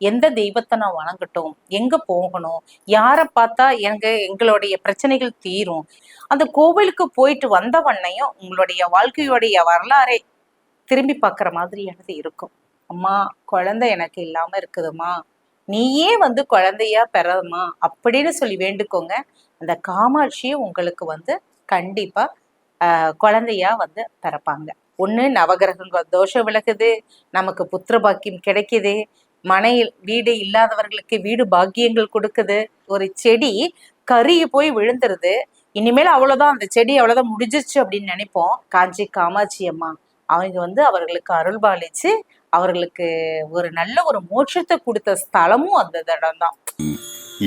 எந்த தெய்வத்தை நான் வணங்கட்டும்? எங்க போகணும்? யாரை பார்த்தா எங்க எங்களுடைய பிரச்சனைகள் தீரும்? அந்த கோவிலுக்கு போயிட்டு வந்தவண்ணையும் உங்களுடைய வாழ்க்கையுடைய வரலாறை திரும்பி பார்க்குற மாதிரியானது இருக்கும். அம்மா குழந்தை எனக்கு இல்லாம இருக்குதுமா நீயே வந்து குழந்தையா பெறமா அப்படின்னு சொல்லி வேண்டுக்கோங்க. அந்த காமாட்சியை உங்களுக்கு வந்து கண்டிப்பா குழந்தையா வந்து பிறப்பாங்க. ஒண்ணு நவகிரகங்கள் தோஷம் விலகுது நமக்கு புத்திர பாக்கியம் கிடைக்குது. மனையில் வீடு இல்லாதவர்களுக்கு வீடு பாக்கியங்கள் கொடுக்குது. ஒரு செடி கருகி போய் விழுந்துருது. இனிமேல் அவ்வளவுதான். அந்த செடி அவ்வளவுதான் முடிஞ்சிச்சு அப்படின்னு நினைப்போம். காஞ்சி காமாட்சி அம்மா அவங்க வந்து அவர்களுக்கு அருள்பாலிச்சு அவர்களுக்கு ஒரு நல்ல ஒரு மோட்சத்தை கொடுத்த ஸ்தலமும் அந்த இடம் தான்.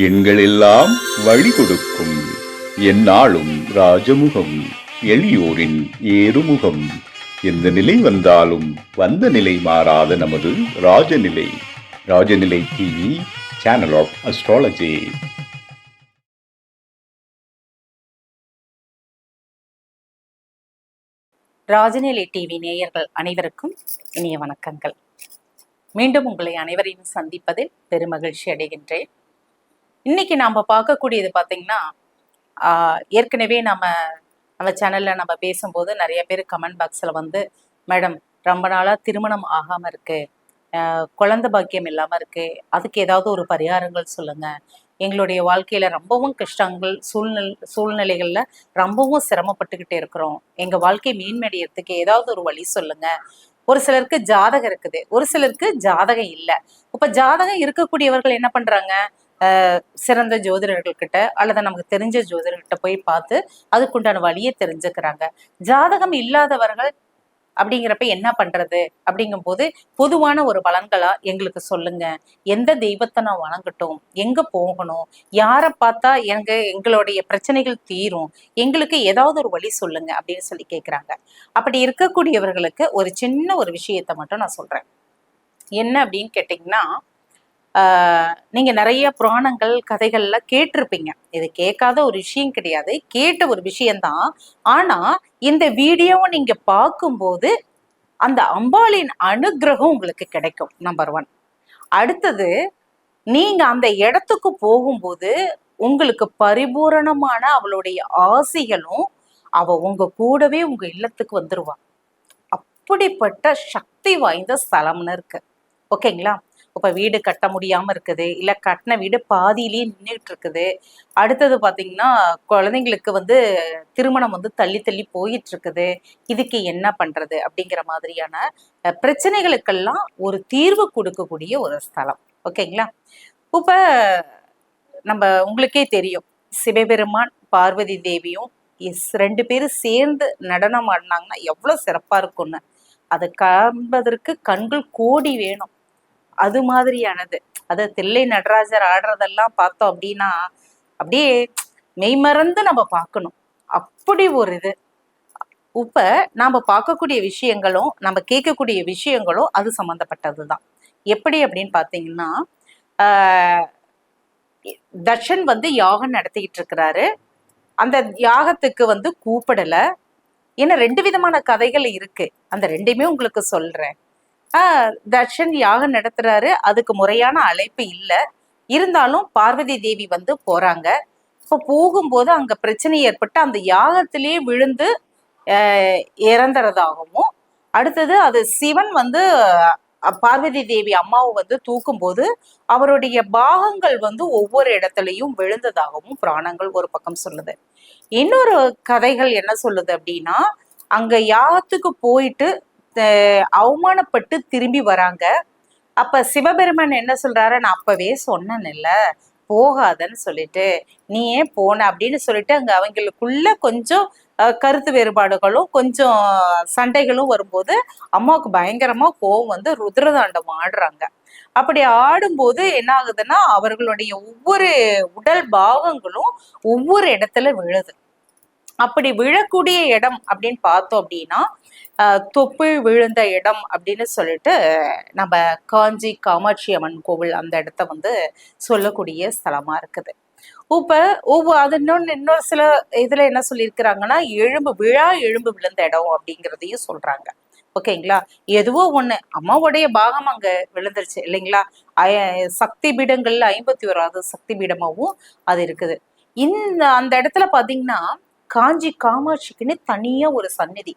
எண்களெல்லாம் வழி கொடுக்கும். எந்நாளும் ராஜமுகம் எளியோரின் ஏறுமுகம். எந்த நிலை வந்தாலும் வந்த நிலை மாறாத நமது Rajanilai. Rajanilai TV channel of astrology Rajanilai TV நேயர்கள் அனைவருக்கும் இனிய வணக்கங்கள். மீண்டும் உங்களை அனைவரையும் சந்திப்பதில் பெருமகிழ்ச்சி அடைகின்றேன். இன்னைக்கு நாம பார்க்கக்கூடியது பார்த்தீங்கன்னா ஆஹ், ஏற்கனவே நம்ம நம்ம சேனல்ல நம்ம பேசும்போது நிறைய பேர் கமெண்ட் பாக்ஸ்ல வந்து மேடம் ரொம்ப நாளா திருமணம் ஆகாம இருக்கு. குழந்தை பாக்கியம் இல்லாம இருக்கு. அதுக்கு ஏதாவது ஒரு பரிகாரங்கள் சொல்லுங்க. எங்களுடைய வாழ்க்கையில ரொம்பவும் கஷ்டங்கள் சூழ்நிலை சூழ்நிலைகள்ல ரொம்பவும் சிரமப்பட்டுக்கிட்டே இருக்கிறோம். எங்க வாழ்க்கை மேன்மடையறதுக்கு ஏதாவது ஒரு வழி சொல்லுங்க. ஒரு சிலருக்கு ஜாதகம் இருக்குது. ஒரு சிலருக்கு ஜாதகம் இல்லை. இப்ப ஜாதகம் இருக்கக்கூடியவர்கள் என்ன பண்றாங்க? சிறந்த ஜோதிடர்கள் கிட்ட அல்லது நமக்கு தெரிஞ்ச ஜோதிடர்கிட்ட போய் பார்த்து அதுக்குண்டான வழியை தெரிஞ்சுக்கிறாங்க. ஜாதகம் இல்லாதவர்கள் அப்படிங்கிறப்ப என்ன பண்றது? அப்படிங்கும் போது பொதுவான ஒரு பலன்களா எங்களுக்கு சொல்லுங்க. எந்த தெய்வத்தை நான் வணங்கட்டும்? எங்க போகணும்? யாரை பார்த்தா எங்க எங்களுடைய பிரச்சனைகள் தீரும்? எங்களுக்கு ஏதாவது ஒரு வழி சொல்லுங்க அப்படின்னு சொல்லி கேட்கிறாங்க அப்படி இருக்கக்கூடியவர்களுக்கு ஒரு சின்ன ஒரு விஷயத்தை மட்டும் நான் சொல்றேன். என்ன அப்படின்னு கேட்டிங்கன்னா ஆஹ் நீங்க நிறைய புராணங்கள் கதைகள்ல கேட்டிருப்பீங்க. இது கேட்காத ஒரு விஷயம் கிடையாது. கேட்ட ஒரு விஷயம்தான். ஆனா இந்த வீடியோவை நீங்க பார்க்கும்போது அந்த அம்பாளின் அனுக்கிரகம் உங்களுக்கு கிடைக்கும் நம்பர் ஒன் அடுத்தது நீங்க அந்த இடத்துக்கு போகும்போது உங்களுக்கு பரிபூரணமான அவளுடைய ஆசைகளும் அவ உங்க கூடவே உங்க இல்லத்துக்கு வந்துருவா. அப்படிப்பட்ட சக்தி வாய்ந்த ஸ்தலம்னு இருக்கு. ஓகேங்களா? இப்ப வீடு கட்ட முடியாம இருக்குது. இல்ல கட்டின வீடு பாதியிலேயே நின்றுட்டு இருக்குது அடுத்தது பாத்தீங்கன்னா குழந்தைங்களுக்கு வந்து திருமணம் வந்து தள்ளி தள்ளி போயிட்டு இருக்குது இதுக்கு என்ன பண்றது அப்படிங்கிற மாதிரியான பிரச்சனைகளுக்கெல்லாம் ஒரு தீர்வு கொடுக்கக்கூடிய ஒரு ஸ்தலம். ஓகேங்களா? இப்ப நம்ம உங்களுக்கே தெரியும். சிவபெருமான் பார்வதி தேவியும் எஸ் ரெண்டு பேரும் சேர்ந்து நடனம் ஆடினாங்கன்னா எவ்வளோ சிறப்பா இருக்கும்னு. அதை காண்பதற்கு கண்கள் கோடி வேணும். அது மாதிரியானது. அதை தில்லை நடராஜர் ஆடுறதெல்லாம் பார்த்தோம் அப்படின்னா அப்படியே மெய்மறந்து நம்ம பார்க்கணும். அப்படி ஒரு இது. இப்ப நாம பார்க்கக்கூடிய விஷயங்களும் நம்ம கேட்கக்கூடிய விஷயங்களும் அது சம்பந்தப்பட்டதுதான். எப்படி அப்படின்னு பார்த்தீங்கன்னா தர்ஷன் வந்து யாகம் நடத்திக்கிட்டு இருக்கிறாரு. அந்த யாகத்துக்கு வந்து கூப்பிடலை. ஏன்னா ரெண்டு விதமான கதைகள் இருக்கு. அந்த ரெண்டையுமே உங்களுக்கு சொல்றேன். தர்ஷன் யாகம் நடத்துறாரு. அதுக்கு முறையான அழைப்பு இல்லை. இருந்தாலும் பார்வதி தேவி வந்து போறாங்க. இப்போ போகும்போது அங்க பிரச்சனை ஏற்பட்டு அந்த யாகத்திலேயே விழுந்து இறந்துறதாகவும் அடுத்தது அது சிவன் வந்து பார்வதி தேவி அம்மாவை வந்து தூக்கும்போது அவருடைய பாகங்கள் வந்து ஒவ்வொரு இடத்துலையும் விழுந்ததாகவும் புராணங்கள் ஒரு பக்கம் சொல்லுது. இன்னொரு கதைகள் என்ன சொல்லுது அப்படின்னா அங்க யாகத்துக்கு போயிட்டு அவமானப்பட்டு திரும்பி வராங்க. அப்ப சிவபெருமன் என்ன சொல்றாரு? நான் அப்பவே சொன்னேன்ல போகாதன்னு சொல்லிட்டு நீ ஏன் போன? அப்படின்னு சொல்லிட்டு அங்க அவங்களுக்குள்ள கொஞ்சம் அஹ், கருத்து வேறுபாடுகளும் கொஞ்சம் சண்டைகளும் வரும்போது அம்மாவுக்கு பயங்கரமா கோவம் வந்து ருத்ரதாண்டம் ஆடுறாங்க. அப்படி ஆடும்போது என்ன ஆகுதுன்னா அவர்களுடைய ஒவ்வொரு உடல் பாகங்களும் ஒவ்வொரு இடத்துல விழுது. அப்படி விழக்கூடிய இடம் அப்படின்னு பார்த்தோம் அப்படின்னா ஆஹ் தொப்புள் விழுந்த இடம் அப்படின்னு சொல்லிட்டு நம்ம காஞ்சி காமாட்சி அம்மன் கோவில் அந்த இடத்த வந்து சொல்லக்கூடிய ஸ்தலமா இருக்குது. இப்ப ஒவ்வொரு அது இன்னொன்னு இன்னொரு சில இதுல என்ன சொல்லியிருக்கிறாங்கன்னா எலும்பு விழா எலும்பு விழுந்த இடம் அப்படிங்கிறதையும் சொல்றாங்க. ஓகேங்களா? எதுவோ ஒண்ணு அம்மாவுடைய பாகம் அங்க விழுந்துருச்சு இல்லைங்களா? சக்தி பீடங்கள்ல ஐம்பத்தி ஓராவது சக்தி பீடமாவும் அது இருக்குது. இந்த அந்த இடத்துல பாத்தீங்கன்னா காஞ்சி காமாட்சிக்குன்னு தனியா ஒரு சந்நிதி.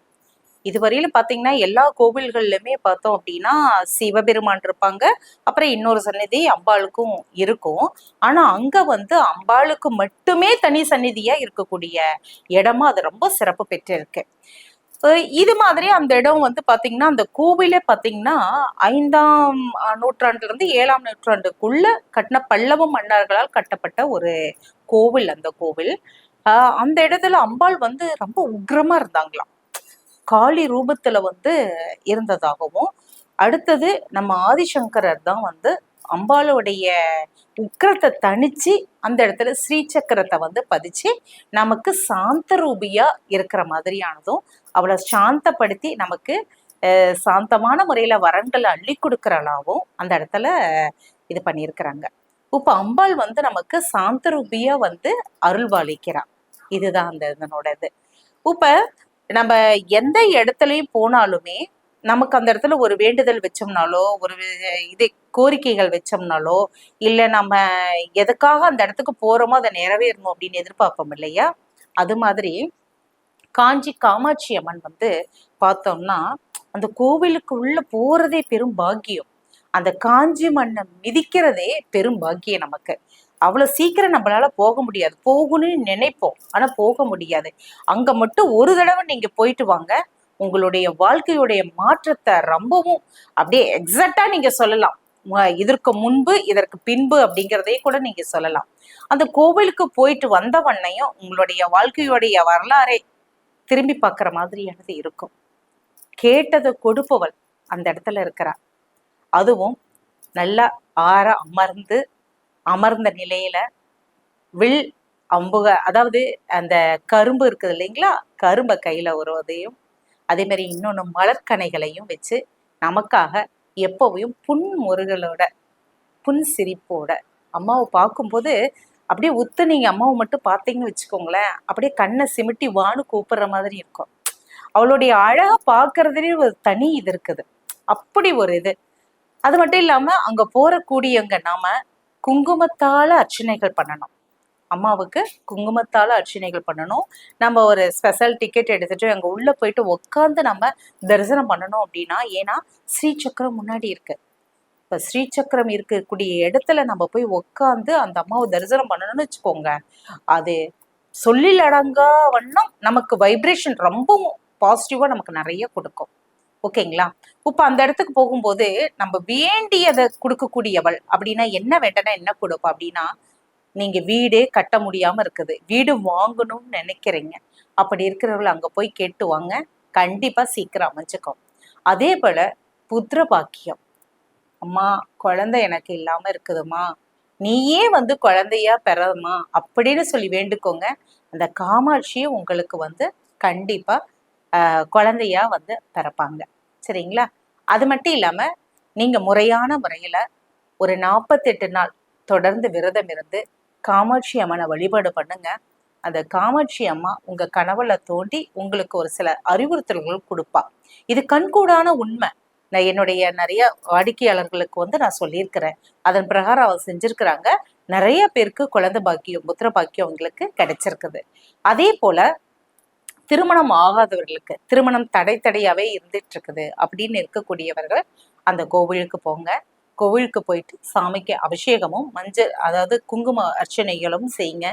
இதுவரையில பாத்தீங்கன்னா எல்லா கோவில்கள்லயுமே பார்த்தோம் அப்படின்னா சிவபெருமான் இருப்பாங்க. அப்புறம் இன்னொரு சந்நிதி அம்பாளுக்கும் இருக்கும். ஆனா அங்க வந்து அம்பாளுக்கு மட்டுமே தனி சந்நிதியா இருக்கக்கூடிய இடமா அது ரொம்ப சிறப்பு பெற்றிருக்கு. இது மாதிரி அந்த இடம் வந்து பாத்தீங்கன்னா அந்த கோவிலே பாத்தீங்கன்னா ஐந்தாம் நூற்றாண்டுல இருந்து ஏழாம் நூற்றாண்டுக்குள்ள கட்டின பல்லவ மன்னர்களால் கட்டப்பட்ட ஒரு கோவில் அந்த கோவில். அந்த இடத்துல அம்பாள் வந்து ரொம்ப உக்ரமா இருந்தாங்களாம். காளி ரூபத்துல வந்து இருந்ததாகவும் அடுத்தது நம்ம ஆதிசங்கரர் தான் வந்து அம்பாளுடைய உக்கிரத்தை தணிச்சு அந்த இடத்துல ஸ்ரீசக்கரத்தை வந்து பதிச்சு நமக்கு சாந்த ரூபியா இருக்கிற மாதிரியானதும் அவளை சாந்தப்படுத்தி நமக்கு சாந்தமான முறையில வரன்களை அள்ளி கொடுக்கறளாவும் அந்த இடத்துல இது பண்ணியிருக்கிறாங்க. இப்போ அம்பாள் வந்து நமக்கு சாந்த ரூபியா வந்து அருள்வாளிக்கிறான் இதுதான் அந்த இதனோட இது இப்ப நம்ம எந்த இடத்துலயும் போனாலுமே நமக்கு அந்த இடத்துல ஒரு வேண்டுதல் வச்சோம்னாலோ ஒரு இது கோரிக்கைகள் வச்சோம்னாலோ இல்ல நம்ம எதுக்காக அந்த இடத்துக்கு போறோமோ அதை நிறைவேறணும் அப்படின்னு எதிர்பார்ப்போம் இல்லையா? அது மாதிரி காஞ்சி காமாட்சி அம்மன் வந்து பார்த்தோம்னா அந்த கோவிலுக்கு உள்ள போறதே பெரும் பாக்கியம். அந்த காஞ்சி மண்ணை மிதிக்கிறதே பெரும் பாக்கியம் நமக்கு. அவ்வளோ சீக்கிரம் நம்மளால போக முடியாது. போகணும்னு நினைப்போம். ஆனா போக முடியாது. அங்க மட்டும் ஒரு தடவை நீங்க போயிட்டு வாங்க. உங்களுடைய வாழ்க்கையுடைய மாற்றத்தை ரொம்பவும் அப்படியே எக்ஸாக்டா நீங்க சொல்லலாம். இதற்கு முன்பு இதற்கு பின்பு அப்படிங்கிறதே கூட நீங்க சொல்லலாம். அந்த கோவிலுக்கு போயிட்டு வந்தவண்ணையும் உங்களுடைய வாழ்க்கையுடைய வரலாறை திரும்பி பார்க்குற மாதிரியானது இருக்கும். கேட்டதை கொடுப்பவள் அந்த இடத்துல இருக்கிறா. அதுவும் நல்லா ஆற அமர்ந்து அமர்ந்த நிலையில வில் அம்புக அதாவது அந்த கரும்பு இருக்குது இல்லைங்களா? கரும்பை கையில வருவதையும் அதே மாதிரி இன்னொன்று மலர்கனைகளையும் வச்சு நமக்காக எப்பவும் புன்முறுகளோட புன் சிரிப்போட அம்மாவை பார்க்கும்போது அப்படியே உத்து நீங்க அம்மாவை மட்டும் பார்த்தீங்கன்னு வச்சுக்கோங்களேன். அப்படியே கண்ணை சிமிட்டி வானு கூப்பிடுற மாதிரி இருக்கும். அவளுடைய அழகை பார்க்கறதுலேயே ஒரு தனி இது இருக்குது. அப்படி ஒரு இது. அது மட்டும் இல்லாம அங்க போறக்கூடியவங்க நாம குங்குமத்தால் அர்ச்சனைகள் பண்ணணும். அம்மாவுக்கு குங்குமத்தால் அர்ச்சனைகள் பண்ணணும். நம்ம ஒரு ஸ்பெஷல் டிக்கெட் எடுத்துட்டு அங்கே உள்ளே போயிட்டு உட்காந்து நம்ம தரிசனம் பண்ணணும் அப்படின்னா ஏன்னா ஸ்ரீசக்கரம் முன்னாடி இருக்கு. இப்போ ஸ்ரீசக்கரம் இருக்கக்கூடிய இடத்துல நம்ம போய் உட்காந்து அந்த அம்மாவை தரிசனம் பண்ணணும்னு வச்சுக்கோங்க. அது சொல்லில் அடங்கா வண்ணம் நமக்கு வைப்ரேஷன் ரொம்பவும் பாசிட்டிவாக நமக்கு நிறைய கொடுக்கும். ஓகேங்களா? இப்ப அந்த இடத்துக்கு போகும்போது நம்ம வேண்டியதை கொடுக்கக்கூடியவள் அப்படின்னா என்ன வேண்டனா என்ன கொடுப்போம் அப்படின்னா நீங்க வீடே கட்ட முடியாம இருக்குது. வீடு வாங்கணும்னு நினைக்கிறீங்க. அப்படி இருக்கிறவர்கள் அங்க போய் கேட்டு வாங்க. கண்டிப்பா சீக்கிரம் அமைச்சுக்கும் அதே போல புத்திர பாக்கியம். அம்மா குழந்தை எனக்கு இல்லாம இருக்குதுமா நீயே வந்து குழந்தையா பெறமா அப்படின்னு சொல்லி வேண்டுக்கோங்க. அந்த காமாட்சியை உங்களுக்கு வந்து கண்டிப்பா ஆஹ், குழந்தையா வந்து பிறப்பாங்க. சரிங்களா? அது மட்டும் இல்லாம நீங்க முறையான முறையில ஒரு நாற்பத்தெட்டு நாள் தொடர்ந்து விரதம் இருந்து காமாட்சி அம்மனை வழிபாடு பண்ணுங்க. அந்த காமாட்சி அம்மா உங்க கனவுல தோண்டி உங்களுக்கு ஒரு சில அறிவுறுத்தல்கள் கொடுப்பா. இது கண்கூடான உண்மை. நான் என்னுடைய நிறைய வாடிக்கையாளர்களுக்கு வந்து நான் சொல்லியிருக்கிறேன். அதன் பிரகாரம் அவங்க செஞ்சிருக்கிறாங்க. நிறைய பேருக்கு குழந்தை பாக்கியம் புத்திர பாக்கியம் அவங்களுக்கு கிடைச்சிருக்குது. அதே போல திருமணம் ஆகாதவர்களுக்கு திருமணம் தடை தடையாவே இருந்துட்டு இருக்குது அப்படின்னு இருக்கக்கூடியவர்கள் அந்த கோவிலுக்கு போங்க. கோவிலுக்கு போயிட்டு சாமிக்கு அபிஷேகமும் மஞ்சள் அதாவது குங்கும அர்ச்சனைகளும் செய்யுங்க.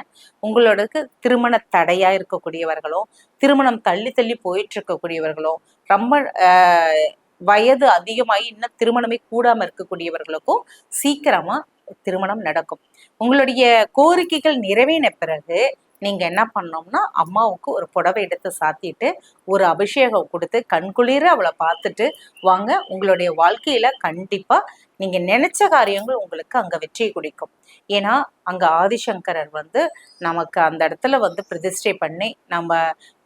உங்களோடக்கு திருமண தடையா இருக்கக்கூடியவர்களும் திருமணம் தள்ளி தள்ளி போயிட்டு இருக்கக்கூடியவர்களும் ரொம்ப ஆஹ், வயது அதிகமாகி இன்னும் திருமணமே கூடாம இருக்கக்கூடியவர்களுக்கும் சீக்கிரமா திருமணம் நடக்கும். உங்களுடைய கோரிக்கைகள் நிறைவேறின பிறகு நீங்கள் என்ன பண்ணோம்னா அம்மாவுக்கு ஒரு புடவை எடுத்து சாத்திட்டு ஒரு அபிஷேகம் கொடுத்து கண்குளிர அவளை பார்த்துட்டு வாங்க உங்களுடைய வாழ்க்கையில் கண்டிப்பாக நீங்கள் நினச்ச காரியங்கள் உங்களுக்கு அங்கே வெற்றி குடிக்கும். ஏன்னா அங்கே ஆதிசங்கரர் வந்து நமக்கு அந்த இடத்துல வந்து பிரதிஷ்டை பண்ணி நம்ம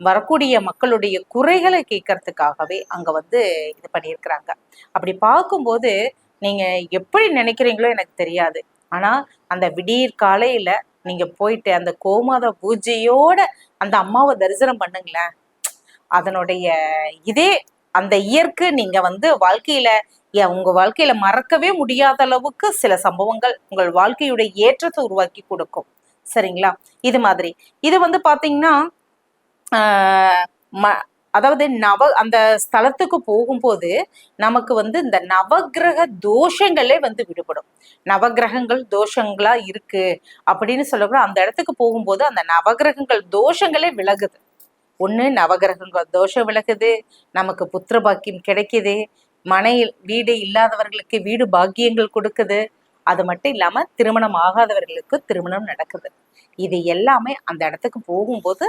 வரக்கூடிய மக்களுடைய குறைகளை கேட்கறதுக்காகவே அங்கே வந்து இது பண்ணியிருக்கிறாங்க. அப்படி பார்க்கும்போது நீங்கள் எப்படி நினைக்கிறீங்களோ எனக்கு தெரியாது. ஆனால் அந்த விடியற் காலையில் நீங்க போயிட்டு அந்த கோமாத பூஜையோட அந்த அம்மாவை தரிசனம் பண்ணுங்களேன். அதனுடைய இதே அந்த இயற்கு நீங்க வந்து வாழ்க்கையில உங்க வாழ்க்கையில மறக்கவே முடியாத அளவுக்கு சில சம்பவங்கள் உங்கள் வாழ்க்கையுடைய ஏற்றத்தை உருவாக்கி கொடுக்கும். சரிங்களா? இது மாதிரி. இது வந்து பாத்தீங்கன்னா ஆஹ் அதாவது நவ அந்த ஸ்தலத்துக்கு போகும்போது நமக்கு வந்து இந்த நவக்கிரக தோஷங்களே வந்து விடுபடும். நவகிரகங்கள் தோஷங்களா இருக்கு அப்படின்னு சொல்லக்கூட அந்த இடத்துக்கு போகும்போது அந்த நவகிரகங்கள் தோஷங்களே விலகுது. ஒண்ணு நவகிரகங்கள் தோஷம் விலகுது நமக்கு புத்திர பாக்கியம் கிடைக்குது மனை வீடு இல்லாதவர்களுக்கு வீடு பாக்கியங்கள் கொடுக்குது. அது மட்டும் இல்லாம திருமணம் ஆகாதவர்களுக்கு திருமணம் நடக்குது. இது எல்லாமே அந்த இடத்துக்கு போகும்போது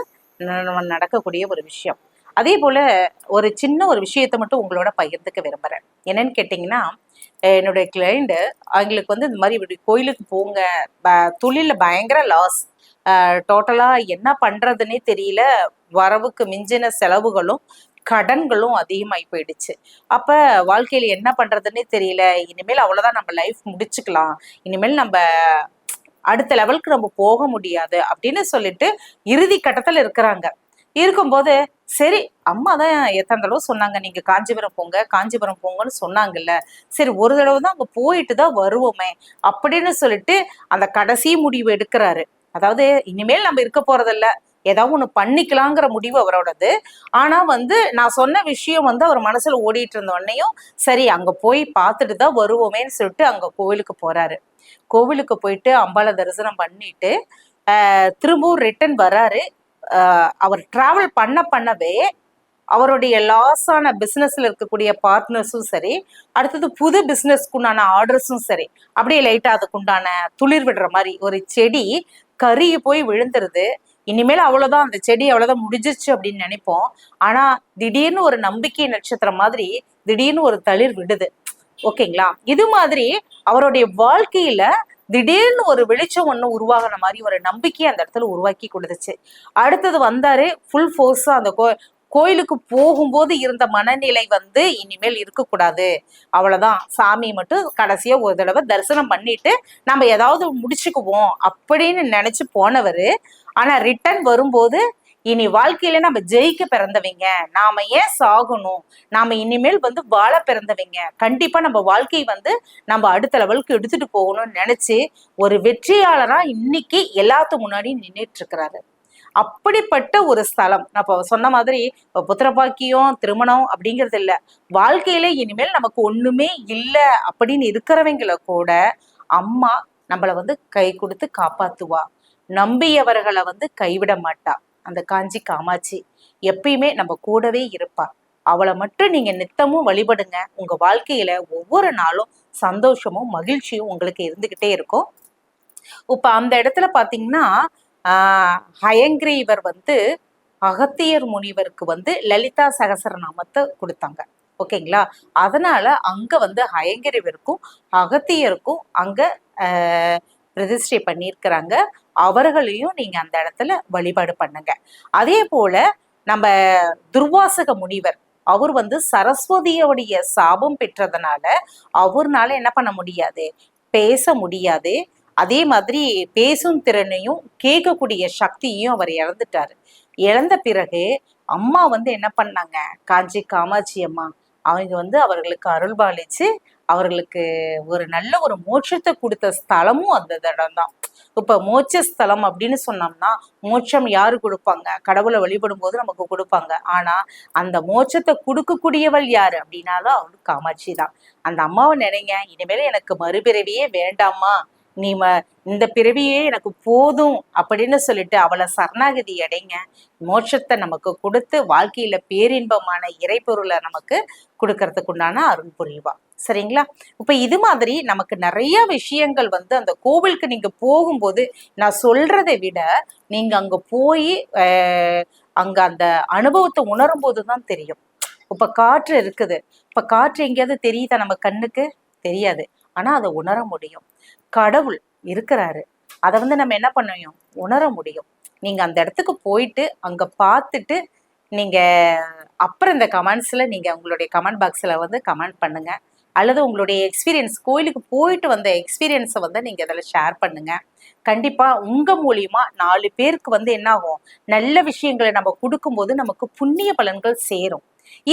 நடக்கக்கூடிய ஒரு விஷயம். அதே போல் ஒரு சின்ன ஒரு விஷயத்தை மட்டும் உங்களோட பகிர்ந்துக்க விரும்புகிறேன் என்னன்னு கேட்டிங்கன்னா என்னுடைய கிளைண்ட்டு அவங்களுக்கு வந்து இந்த மாதிரி இப்படி கோயிலுக்கு போங்க ப- தொழிலில் பயங்கர லாஸ் டோட்டலாக என்ன பண்ணுறதுன்னே தெரியல. வரவுக்கு மிஞ்சின செலவுகளும் கடன்களும் அதிகமாகி போயிடுச்சு. அப்போ வாழ்க்கையில் என்ன பண்ணுறதுன்னே தெரியல. இனிமேல் அவ்வளோதான் நம்ம லைஃப் முடிச்சுக்கலாம். இனிமேல் நம்ம அடுத்த லெவலுக்கு நம்ம போக முடியாது அப்படின்னு சொல்லிட்டு இறுதி கட்டத்தில் இருக்கிறாங்க. இருக்கும்போது சரி அம்மா தான் எத்தனை தடவை சொன்னாங்க நீங்க காஞ்சிபுரம் போங்க காஞ்சிபுரம் போங்கன்னு சொன்னாங்கல்ல. சரி ஒரு தடவை தான் அங்க போயிட்டு தான் வருவோமே அப்படின்னு சொல்லிட்டு அந்த கடைசி முடிவு எடுக்கிறாரு. அதாவது இனிமேல் நம்ம இருக்க போறதில்ல. ஏதாவது ஒண்ணு பண்ணிக்கலாங்கிற முடிவு அவரோடது. ஆனா வந்து நான் சொன்ன விஷயம் வந்து அவர் மனசுல ஓடிட்டு இருந்த உடனேயும் சரி அங்க போய் பார்த்துட்டு தான் வருவோமேன்னு சொல்லிட்டு அங்க கோவிலுக்கு போறாரு. கோவிலுக்கு போயிட்டு அம்பாளை தரிசனம் பண்ணிட்டு திரும்பவும் ரிட்டர்ன் வராரு. அவர் டிராவல் பண்ண பண்ணவே அவருடைய லாஸ் ஆன பிசினஸ்ல இருக்கக்கூடிய பார்ட்னர்ஸும் சரி அடுத்தது புது பிசினஸ்க்குண்டான ஆர்டர்ஸும் சரி அப்படியே லைட்டா அதுக்குண்டான துளிர் விடுற மாதிரி ஒரு செடி கருகி போய் விழுந்துருது. இனிமேல் அவ்வளவுதான் அந்த செடி அவ்வளவுதான் முடிஞ்சிச்சு அப்படின்னு நினைப்போம். ஆனா திடீர்னு ஒரு நம்பிக்கை நட்சத்திரம் மாதிரி திடீர்னு ஒரு தளிர் விடுது. ஓகேங்களா? இது மாதிரி அவருடைய வாழ்க்கையில திடீர்னு ஒரு வெளிச்சம் ஒண்ணு உருவாகிற மாதிரி ஒரு நம்பிக்கையை அந்த இடத்துல உருவாக்கி கொடுத்துச்சு. அடுத்தது வந்தாரு ஃபுல் ஃபோர்ஸ் அந்த கோ கோயிலுக்கு போகும்போது இருந்த மனநிலை வந்து இனிமேல் இருக்கக்கூடாது. அவ்வளவுதான். சாமி மட்டும் கடைசியா ஒரு தடவை தரிசனம் பண்ணிட்டு நம்ம ஏதாவது முடிச்சுக்குவோம் அப்படின்னு நினைச்சு போனவர் ஆனா ரிட்டர்ன் வரும்போது இனி வாழ்க்கையில நம்ம ஜெயிக்க பிறந்தவங்க நாம ஏன் சாகணும்? நாம இனிமேல் வந்து வாழ பிறந்தவங்க. கண்டிப்பா நம்ம வாழ்க்கை வந்து நம்ம அடுத்த லெவலுக்கு எடுத்துட்டு போகணும்னு நினைச்சு ஒரு வெற்றியாளரா இன்னைக்கு எல்லாத்து முன்னாடி நின்றுட்டு இருக்கிறாரு. அப்படிப்பட்ட ஒரு ஸ்தலம். நான் சொன்ன மாதிரி இப்போ புத்திரபாக்கியம் திருமணம் அப்படிங்கிறது இல்ல. வாழ்க்கையில இனிமேல் நமக்கு ஒண்ணுமே இல்லை அப்படின்னு இருக்கிறவங்கள கூட அம்மா நம்மள வந்து கை கொடுத்து காப்பாத்துவா. நம்பியவர்களை வந்து கைவிட மாட்டா. அந்த காஞ்சி காமாட்சி எப்பயுமே நம்ம கூடவே இருப்பா. அவளை மட்டும் நீங்க நித்தமும் வழிபடுங்க. உங்க வாழ்க்கையில ஒவ்வொரு நாளும் சந்தோஷமும் மகிழ்ச்சியும் உங்களுக்கு இருந்துகிட்டே இருக்கும். இப்ப அந்த இடத்துல பாத்தீங்கன்னா ஆஹ் ஹயங்கிரீவர் வந்து அகத்தியர் முனிவருக்கு வந்து லலிதா சகசரநாமத்தை கொடுத்தாங்க. ஓகேங்களா? அதனால அங்க வந்து ஹயங்கிரீவருக்கும் அகத்தியருக்கும் அங்க ஆஹ் ரிஜிஸ்டர் பண்ணியிருக்கிறாங்க. அவர்களையும் நீங்க அந்த இடத்துல வழிபாடு பண்ணுங்க. அதே போல நம்ம துர்வாசக முனிவர் அவர் வந்து சரஸ்வதியோடைய சாபம் பெற்றதுனால அவர்னால என்ன பண்ண முடியாது? பேச முடியாது. அதே மாதிரி பேசும் திறனையும் கேட்கக்கூடிய சக்தியையும் அவர் இழந்துட்டாரு. இழந்த பிறகு அம்மா வந்து என்ன பண்ணாங்க? காஞ்சி காமாட்சி அம்மா அவங்க வந்து அவர்களுக்கு அருள்பாலிச்சு அவர்களுக்கு ஒரு நல்ல ஒரு மோட்சத்தை கொடுத்த ஸ்தலமும் அந்த இடம் தான் இப்ப மோட்ச ஸ்தலம் அப்படின்னு சொன்னோம்னா மோட்சம் யாரு கொடுப்பாங்க? கடவுளை வழிபடும் போது நமக்கு கொடுப்பாங்க. ஆனா அந்த மோட்சத்தை கொடுக்கக்கூடியவள் யாரு அப்படின்னாலும் அவளுக்கு காமாட்சி தான். அந்த அம்மாவை நினைங்க. இனிமேல் எனக்கு மறுபிறவியே வேண்டாமா நீ இந்த பிறவியே எனக்கு போதும் அப்படின்னு சொல்லிட்டு அவளை சரணாகதி அடைங்க. மோட்சத்தை நமக்கு கொடுத்து வாழ்க்கையில பேரின்பமான இறைப்பொருளை நமக்கு கொடுக்கறதுக்கு உண்டான அருள் புரிவா. சரிங்களா? இப்ப இது மாதிரி நமக்கு நிறைய விஷயங்கள் வந்து அந்த கோவிலுக்கு நீங்க போகும்போது நான் சொல்றதை விட நீங்க அங்க போய் அங்க அந்த அனுபவத்தை உணரும் போதுதான் தெரியும். இப்ப காற்று இருக்குது. இப்ப காற்று எங்கேயாவது தெரியுதா நம்ம கண்ணுக்கு? தெரியாது. ஆனா அதை உணர முடியும். கடவுள் இருக்கிறாரு. அதை வந்து நம்ம என்ன பண்ணணும் உணர முடியும். நீங்க அந்த இடத்துக்கு போயிட்டு அங்க பார்த்துட்டு நீங்க அப்புறம் இந்த கமெண்ட்ஸ்ல நீங்க உங்களுடைய கமெண்ட் பாக்ஸ்ல வந்து கமெண்ட் பண்ணுங்க. அல்லது உங்களுடைய எக்ஸ்பீரியன்ஸ் கோயிலுக்கு போயிட்டு வந்த எக்ஸ்பீரியன்ஸை வந்து நீங்க அதில் ஷேர் பண்ணுங்க. கண்டிப்பா உங்க மூலியமா நாலு பேருக்கு வந்து என்ன ஆகும்? நல்ல விஷயங்களை நம்ம கொடுக்கும்போது நமக்கு புண்ணிய பலன்கள் சேரும்.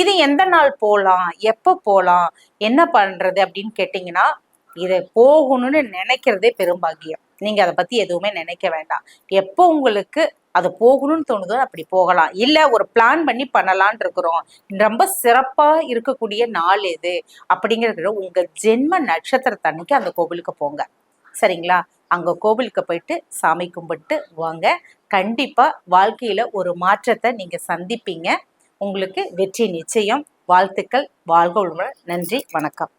இது எந்த நாள் போகலாம் எப்போ போகலாம் என்ன பண்றது? அப்படின்னு கேட்டிங்கன்னா இதை போகணும்னு நினைக்கிறதே பெரும்பாகியம். நீங்க அதை பத்தி எதுவுமே நினைக்க வேண்டாம். எப்போ உங்களுக்கு அது போகணும்னு தோணுதோ அப்படி போகலாம். இல்ல ஒரு பிளான் பண்ணி பண்ணலான் இருக்கிறோம். ரொம்ப சிறப்பா இருக்கக்கூடிய நாள் எது? அப்படிங்கிறது உங்க ஜென்ம நட்சத்திரத்தன்னைக்கு அந்த கோவிலுக்கு போங்க. சரிங்களா? அங்க கோவிலுக்கு போயிட்டு சாமி கும்பிட்டு வாங்க. கண்டிப்பா வாழ்க்கையில ஒரு மாற்றத்தை நீங்க சந்திப்பீங்க. உங்களுக்கு வெற்றி நிச்சயம். வாழ்த்துக்கள். வாழ்க உள்ள நன்றி. வணக்கம்.